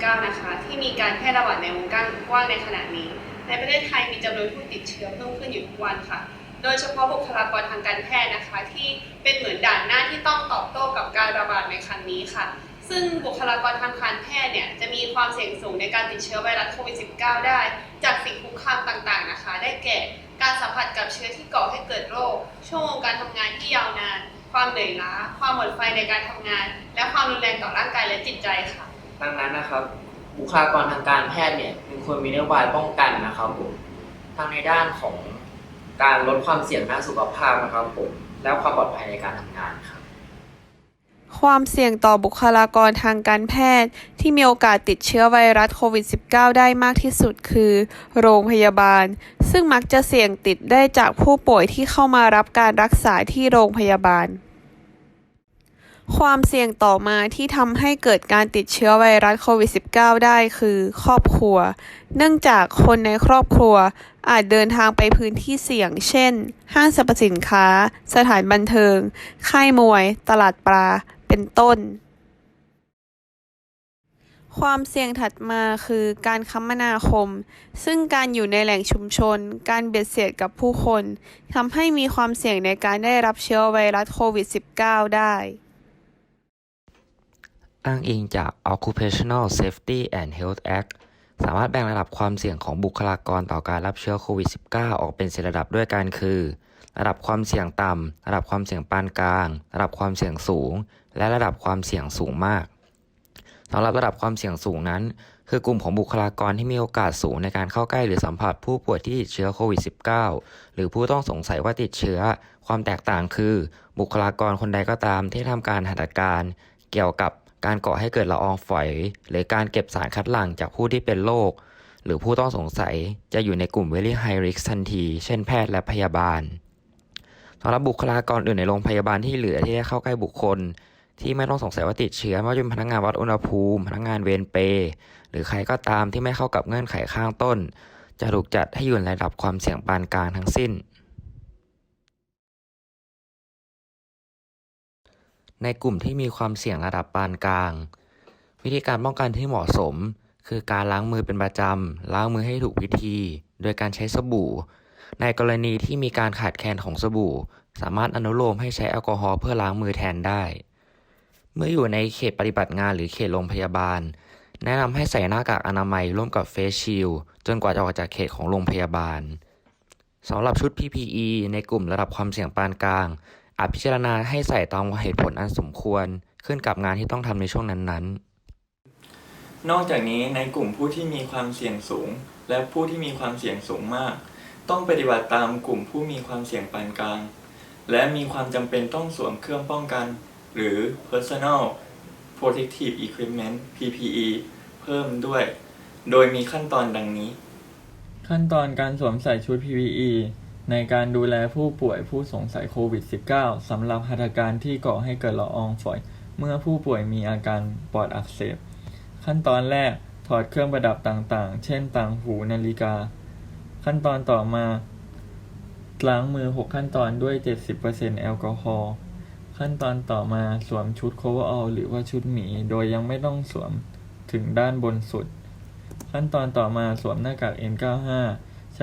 -19 นะคะ ที่มีการแพร่ระบาดในวงกว้างในขณะนี้ ในประเทศไทยมีจำนวนผู้ติดเชื้อเพิ่มขึ้นอยู่ทุกวันค่ะ โดยเฉพาะบุคลากรทางการแพทย์นะคะ ที่เป็นเหมือนด่านหน้าที่ต้องตอบโต้กับการระบาดในครั้งนี้ค่ะ ซึ่งบุคลากรทางการแพทย์เนี่ยจะมีความเสี่ยงสูงในการติดเชื้อไวรัสโควิด -19 ได้ จากสิ่งคุกคามต่างๆนะคะ ได้แก่การสัมผัสกับเชื้อที่ก่อให้เกิดโรคช่วงของการทำงานที่ยาวนาน ความเหนื่อยล้า ความหมดไฟในการทำงาน และความรุนแรงต่อร่างกายและจิตใจค่ะ ดังนั้นนะครับ บุคลากรทางการแพทย์เนี่ยมีควรมีนโยบายป้องกันนะครับผมทั้งในด้านของการลดความเสี่ยงด้านสุขภาพนะครับผมและความปลอดภัยในการทำงานครับ ความเสี่ยงต่อบุคลากรทางการแพทย์ ที่มีโอกาสติดเชื้อไวรัสโควิด -19 ได้มากที่สุดคือ โรงพยาบาล ซึ่งมักจะเสี่ยงติดได้จากผู้ป่วยที่เข้ามารับการรักษาที่โรงพยาบาล ความเสี่ยงต่อมาที่ทำให้เกิดการติดเชื้อไวรัสโควิด -19 ได้คือครอบครัว เนื่องจากคนในครอบครัวอาจเดินทางไปพื้นที่เสี่ยง เช่น ห้างสรรพสินค้า สถานบันเทิง ค่ายมวย ตลาดปลา เป็นต้น ความเสี่ยงถัดมาคือการคมนาคม ซึ่งการอยู่ในแหล่งชุมชน การเบียดเสียดกับผู้คนทำให้มีความเสี่ยงในการได้รับเชื้อไวรัสโควิด -19 ได้ อ้างอิงจาก Occupational Safety and Health Act สามารถแบ่งระดับความเสี่ยงของบุคลากรต่อการรับเชื้อโควิด -19 ออกเป็นสี่ระดับด้วยกันคือ ระดับความเสี่ยงต่ำ ระดับความเสี่ยงปานกลาง ระดับความเสี่ยงสูง และระดับความเสี่ยงสูงมากสำหรับระดับความเสี่ยงสูงนั้น คือกลุ่มของบุคลากรที่มีโอกาสสูงในการเข้าใกล้หรือสัมผัสผู้ป่วยที่ติดเชื้อโควิด -19 หรือผู้ต้องสงสัยว่าติดเชื้อ ความแตกต่างคือ บุคลากรคนใดก็ตามที่ทำการหัตถการเกี่ยวกับ การก่อให้เกิดละอองฝอย หรือการเก็บสารคัดหลั่งจากผู้ที่เป็นโรคหรือผู้ต้องสงสัยจะอยู่ในกลุ่ม very high risk ทันที เช่นแพทย์และพยาบาลสำหรับบุคลากรอื่นในโรงพยาบาลที่เหลือที่ได้เข้าใกล้บุคคล ที่ไม่ต้องสงสัยว่าติดเชื้อไม่ว่าจะเป็นพนักงานวัดอุณหภูมิ พนักงานเวรเปรหรือใครก็ตามที่ไม่เข้ากับเงื่อนไขข้างต้น จะถูกจัดให้อยู่ในระดับความเสี่ยงปานกลางทั้งสิ้น ในกลุ่มที่มีความเสี่ยงระดับปานกลาง วิธีการป้องกันที่เหมาะสม คือการล้างมือเป็นประจำ ล้างมือให้ถูกวิธี โดยการใช้สบู่ ในกรณีที่มีการขาดแคลนของสบู่ สามารถอนุโลมให้ใช้แอลกอฮอล์เพื่อล้างมือแทนได้ เมื่ออยู่ในเขตปฏิบัติงานหรือเขตโรงพยาบาล แนะนำให้ใส่หน้ากากอนามัยร่วมกับเฟสชิลจนกว่าจะออกจากเขตของโรงพยาบาลสำหรับชุด PPE ในกลุ่มระดับความเสี่ยงปานกลาง อาจพิจารณาให้ใส่ตามเหตุผลอันสมควร ขึ้นกับงานที่ต้องทำในช่วงนั้นๆ นอกจากนี้ในกลุ่มผู้ที่มีความเสี่ยงสูง และผู้ที่มีความเสี่ยงสูงมาก ต้องปฏิบัติตามกลุ่มผู้มีความเสี่ยงปานกลาง และมีความจำเป็นต้องสวมเครื่องป้องกัน หรือ personal protective equipment PPE เพิ่มด้วย โดยมีขั้นตอนดังนี้ ขั้นตอนการสวมใส่ชุด PPE ในการดูแลผู้ป่วยผู้สงสัยโควิด -19 สำหรับหัตถการที่ก่อให้เกิดละอองฝอย เมื่อผู้ป่วยมีอาการปอดอักเสบ ขั้นตอนแรกถอดเครื่องประดับต่างๆ เช่นต่างหูนาฬิกา ขั้นตอนต่อมาล้างมือ 6 ขั้นตอนด้วย 70%แอลกอฮอล์ขั้นตอนต่อมาสวมชุด coverall หรือว่าชุดหมี โดยยังไม่ต้องสวมถึงด้านบนสุด ขั้นตอนต่อมาสวมหน้ากาก N95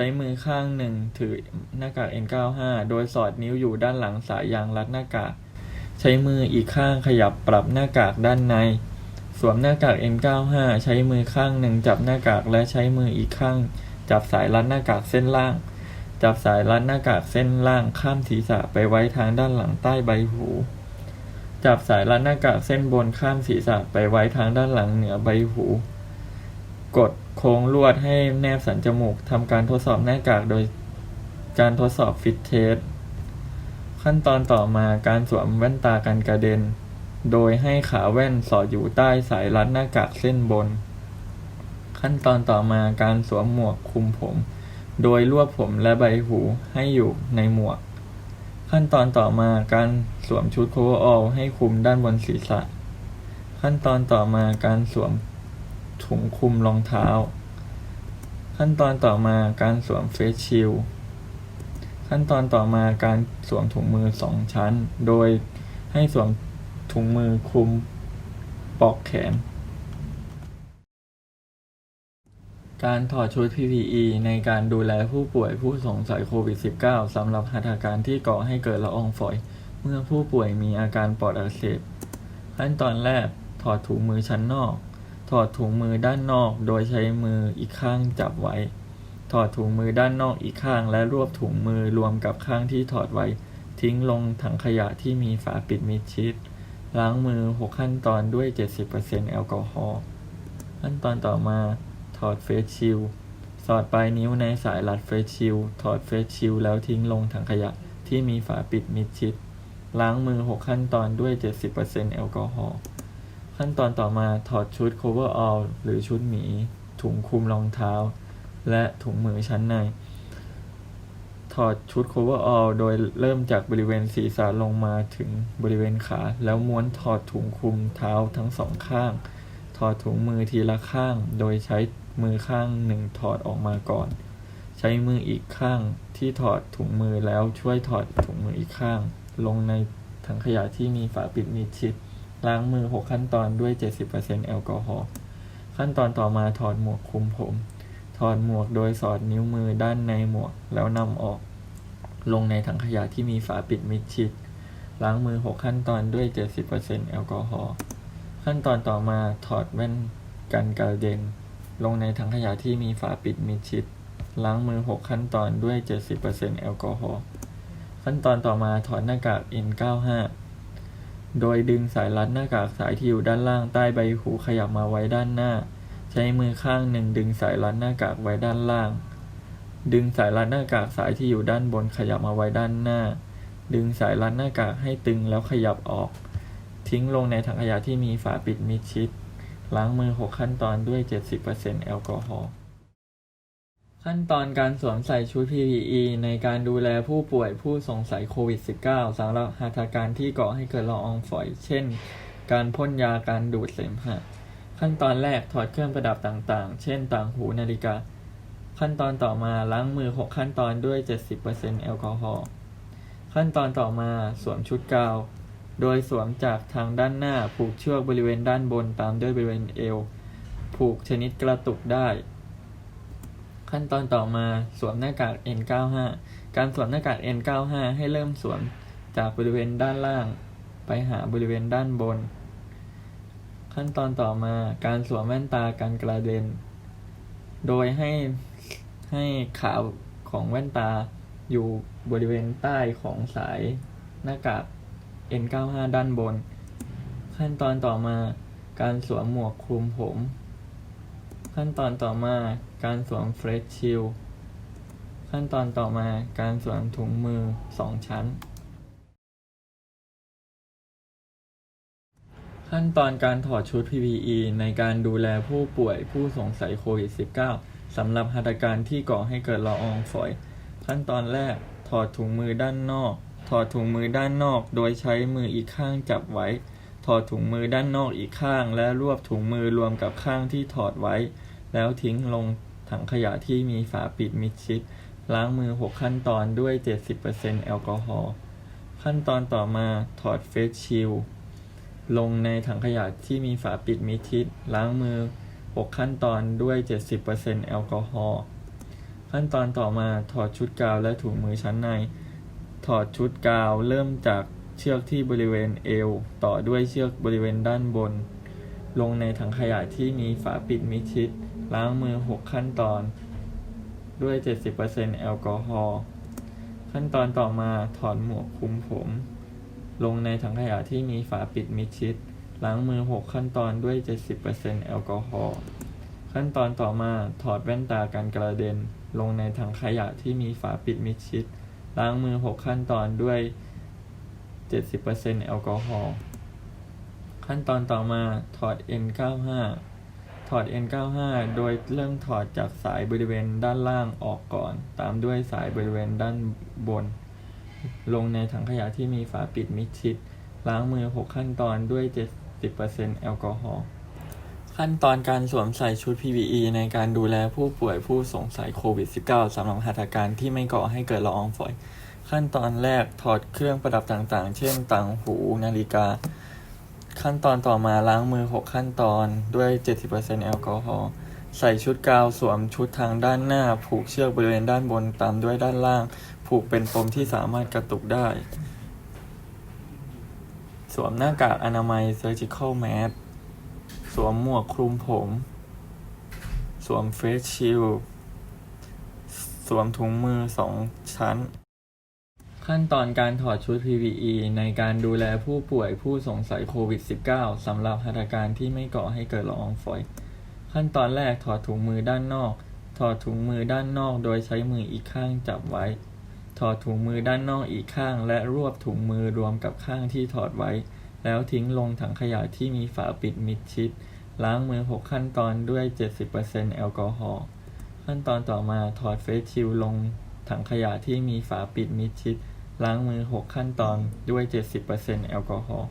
ช้มือข้างหนึ่งถือหน้ากาก N95 โดยสอดนิ้วอยู่ด้านหลังสายยางรัดหน้ากาก ใช้มืออีกข้างขยับปรับหน้ากากด้านใน สวมหน้ากาก N95 ใช้มือข้างหนึ่งจับหน้ากากและใช้มืออีกข้าง จับสายรัดหน้ากากเส้นล่าง จับสายรัดหน้ากากเส้นล่างข้ามศีรษะไปไว้ทางด้านหลังใต้ใบหู จับสายรัดหน้ากากเส้นบนข้ามศีรษะไปไว้ทางด้านหลังเหนือใบหู กด โค้งลวดให้แนบสันจมูกทำการทดสอบหน้ากากโดยการทดสอบฟิตเทส ขั้นตอนต่อมาการสวมแว่นตากันกระเด็น โดยให้ขาแว่นสอดอยู่ใต้สายรัดหน้ากากเส้นบน ขั้นตอนต่อมาการสวมหมวกคลุมผม โดยรวบผมและใบหูให้อยู่ในหมวก ขั้นตอนต่อมาการสวมชุดโคเวอร์ออลให้คลุมด้านบนศีรษะ ขั้นตอนต่อมาการสวม ถุงคลุมรองเท้า ขั้นตอนต่อมาการสวมเฟสชิลขั้นตอนต่อมาการสวมถุงมือสองชั้น โดยให้สวมถุงมือคลุมปลอกแขน การถอดชุด PPE ในการดูแลผู้ป่วยผู้สงสัยโควิด -19 สำหรับหัตถการที่ก่อให้เกิดละอองฝอย เมื่อผู้ป่วยมีอาการปอดอักเสบขั้นตอนแรกถอดถุงมือชั้นนอก ถอดถุงมือด้านนอก โดยใช้มืออีกข้างจับไว้ ถอดถุงมือด้านนอกอีกข้าง และรวบถุงมือรวมกับข้างที่ถอดไว้ ทิ้งลงถังขยะที่มีฝาปิดมิดชิด ล้างมือ 6 ขั้นตอนด้วย 70%แอลกอฮอล์ ขั้นตอนต่อมา ถอดเฟสชิลสอดปลายนิ้วในสายรัดเฟสชิลถอดเฟสชิลแล้วทิ้งลงถังขยะที่มีฝาปิดมิดชิด ล้างมือ 6 ขั้นตอนด้วย 70%แอลกอฮอล์ ขั้นตอนต่อมาถอดชุด cover all หรือชุดหมี ถุงคลุมรองเท้า และถุงมือชั้นใน ถอดชุด cover all โดยเริ่มจากบริเวณศีรษะลงมาถึงบริเวณขา แล้วม้วนถอดถุงคลุมเท้าทั้งสองข้าง ถอดถุงมือทีละข้าง โดยใช้มือข้างหนึ่งถอดออกมาก่อน ใช้มืออีกข้างที่ถอดถุงมือแล้วช่วยถอดถุงมืออีกข้าง ลงในถังขยะที่มีฝาปิดมิดชิด ล้างมือ 6 ขั้นตอนด้วย 70%แอลกอฮอล์ ขั้นตอนต่อมาถอดหมวกคลุมผม ถอดหมวกโดยสอดนิ้วมือด้านในหมวกแล้วนำออก ลงในถังขยะที่มีฝาปิดมิดชิด ล้างมือ 6 ขั้นตอนด้วย 70%แอลกอฮอล์ ขั้นตอนต่อมาถอดแว่นกันกระเด็น ลงในถังขยะที่มีฝาปิดมิดชิด ล้างมือ 6 ขั้นตอนด้วย 70%แอลกอฮอล์ ขั้นตอนต่อมาถอดหน้ากาก N95 โดยดึงสายรัดหน้ากากสายที่อยู่ด้านล่างใต้ใบหูขยับมาไว้ด้านหน้า ใช้มือข้างหนึ่งดึงสายรัดหน้ากากไว้ด้านล่าง ดึงสายรัดหน้ากากสายที่อยู่ด้านบนขยับมาไว้ด้านหน้า ดึงสายรัดหน้ากากให้ตึงแล้วขยับออก ทิ้งลงในถังขยะที่มีฝาปิดมิดชิด ล้างมือ 6 ขั้นตอนด้วย 70%แอลกอฮอล์ ขั้นตอนการสวมใส่ชุด PPE ในการดูแลผู้ป่วยผู้สงสัยโควิด -19 สำหรับหัตถการที่ก่อให้เกิดละอองฝอย เช่น การพ่นยาการดูดเสมหะ ขั้นตอนแรกถอดเครื่องประดับต่างๆ เช่น ต่างหูนาฬิกา ขั้นตอนต่อมาล้างมือ 6 ขั้นตอนด้วย 70%แอลกอฮอล์ ขั้นตอนต่อมาสวมชุดกาว โดยสวมจากทางด้านหน้าผูกเชือกบริเวณด้านบนตามด้วยบริเวณเอว ผูกชนิดกระตุกได้ ขั้นตอนต่อมาสวมหน้ากาก N95 การสวมหน้ากาก N95 ให้เริ่มสวมจากบริเวณด้านล่าง ไปหาบริเวณด้านบน ขั้นตอนต่อมาการสวมแว่นตากันกระเด็น โดยให้ให้ขาของแว่นตาอยู่บริเวณใต้ของสายหน้ากาก N95 ด้านบน ขั้นตอนต่อมาการสวมหมวกคลุมผม ขั้นตอนต่อมาการสวมเฟรชชิลขั้นตอนต่อมาการสวมถุงมือ 2 ชั้น ขั้นตอนการถอดชุด PPE ในการดูแลผู้ป่วยผู้สงสัยโควิด -19 สำหรับหัตถการที่ก่อให้เกิดละอองฝอย ขั้นตอนแรกถอดถุงมือด้านนอก ถอดถุงมือด้านนอก โดยใช้มืออีกข้างจับไว้ ถอดถุงมือด้านนอกอีกข้าง และรวบถุงมือรวมกับข้างที่ถอดไว้ แล้วทิ้งลงถังขยะที่มีฝาปิดมิดชิด ล้างมือ 6 ขั้นตอนด้วย 70%แอลกอฮอล์ ขั้นตอนต่อมาถอดเฟสชิลลงในถังขยะที่มีฝาปิดมิดชิด ล้างมือ 6 ขั้นตอนด้วย 70%แอลกอฮอล์ ขั้นตอนต่อมาถอดชุดกาวและถุงมือชั้นใน ถอดชุดกาวเริ่มจากเชือกที่บริเวณเอว ต่อด้วยเชือกบริเวณด้านบน ลงในถังขยะที่มีฝาปิดมิดชิด ล้างมือ 6 ขั้นตอนด้วย 70%แอลกอฮอล์ ขั้นตอนต่อมาถอดหมวกคลุมผม ลงในถังขยะที่มีฝาปิดมิดชิด ล้างมือ 6 ขั้นตอนด้วย 70%แอลกอฮอล์ ขั้นตอนต่อมาถอดแว่นตากันกระเด็น ลงในถังขยะที่มีฝาปิดมิดชิด ล้างมือ 6 ขั้นตอนด้วย 70%แอลกอฮอล์ ขั้นตอนต่อมาถอด N95 ถอด N95 โดยเริ่มถอดจากสายบริเวณด้านล่างออกก่อน ตามด้วยสายบริเวณด้านบน ลงในถังขยะที่มีฝาปิดมิดชิด ล้างมือ 6 ขั้นตอนด้วย 70%แอลกอฮอล์ ขั้นตอนการสวมใส่ชุด PPE ในการดูแลผู้ป่วยผู้สงสัยโควิด -19 สำหรับหัตถการที่ไม่ก่อให้เกิดละอองฝอย ขั้นตอนแรกถอดเครื่องประดับต่างๆ เช่นต่างหูนาฬิกา ขั้นตอนต่อมาล้างมือ 6 ขั้นตอนด้วย 70%แอลกอฮอล์ใส่ชุดกาวสวมชุดทางด้านหน้า ผูกเชือกบริเวณด้านบนตามด้วยด้านล่าง ผูกเป็นปมที่สามารถกระตุกได้ สวมหน้ากากอนามัย surgical mask สวมหมวกคลุมผม สวมเฟสชิล สวมถุงมือสองชั้น ขั้นตอนการถอดชุด PPE ในการดูแลผู้ป่วยผู้สงสัยโควิด -19 สำหรับหัตถการที่ไม่ก่อให้เกิดละอองฝอย ขั้นตอนแรกถอดถุงมือด้านนอก ถอดถุงมือด้านนอก โดยใช้มืออีกข้างจับไว้ ถอดถุงมือด้านนอกอีกข้าง และรวบถุงมือรวมกับข้างที่ถอดไว้ แล้วทิ้งลงถังขยะที่มีฝาปิดมิดชิด ล้างมือ 6 ขั้นตอนด้วย 70%แอลกอฮอล์ ขั้นตอนต่อมาถอดเฟสชิลลงถังขยะที่มีฝาปิดมิดชิด ล้างมือ 6 ขั้นตอนด้วย 70%แอลกอฮอล์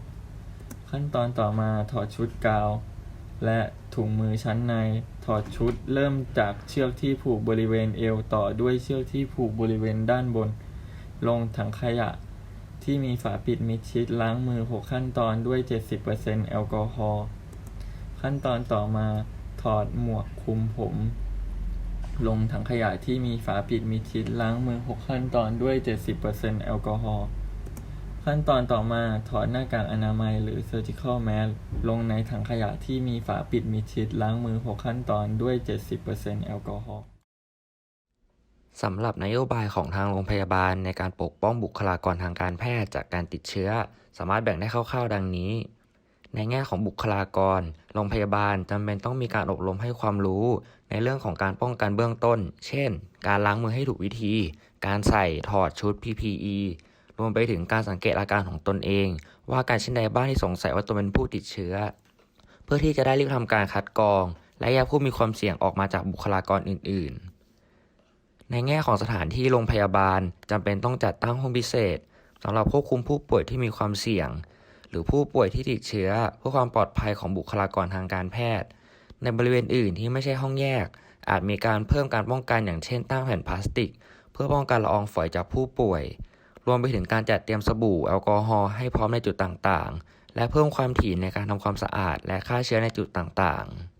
ขั้นตอนต่อมาถอดชุดกาว และถุงมือชั้นใน ถอดชุดเริ่มจากเชือกที่ผูกบริเวณเอวต่อด้วยเชือกที่ผูกบริเวณด้านบน ลงถังขยะ ที่มีฝาปิดมิดชิดล้างมือ 6 ขั้นตอนด้วย 70%แอลกอฮอล์ ขั้นตอนต่อมาถอดหมวกคลุมผม ลงถังขยะที่มีฝาปิดมิดชิดล้างมือ 6 ขั้นตอนด้วย 70%แอลกอฮอล์ ขั้นตอนต่อมาถอดหน้ากากอนามัยหรือ surgical mask ลงในถังขยะที่มีฝาปิดมิดชิดล้างมือ 6 ขั้นตอนด้วย 70%แอลกอฮอล์สำหรับนโยบายของทางโรงพยาบาลในการปกป้องบุคลากรทางการแพทย์จากการติดเชื้อ สามารถแบ่งได้คร่าวๆ ดังนี้ ในแง่ของบุคลากร โรงพยาบาลจำเป็นต้องมีการอบรมให้ความรู้ ในเรื่องของการป้องกันเบื้องต้น เช่น การล้างมือให้ถูกวิธี การใส่ถอดชุด PPE รวมไปถึงการสังเกตอาการของตนเอง ว่าการเช่นใดบ้างที่สงสัยว่าตนเป็นผู้ติดเชื้อ เพื่อที่จะได้รีบทำการคัดกรอง และแยกผู้มีความเสี่ยงออกมาจากบุคลากรอื่น ๆ ในแง่ของสถานที่โรงพยาบาลจำเป็นต้องจัดตั้งห้องพิเศษสำหรับควบคุมผู้ป่วยที่มีความเสี่ยง หรือผู้ป่วยที่ติดเชื้อเพื่อความปลอดภัยของบุคลากรทางการแพทย์ ในบริเวณอื่นที่ไม่ใช่ห้องแยก อาจมีการเพิ่มการป้องกันอย่างเช่นตั้งแผ่นพลาสติก เพื่อป้องกันละอองฝอยจากผู้ป่วย รวมไปถึงการจัดเตรียมสบู่แอลกอฮอล์ให้พร้อมในจุดต่างๆ และเพิ่มความถี่ในการทำความสะอาดและฆ่าเชื้อในจุดต่างๆ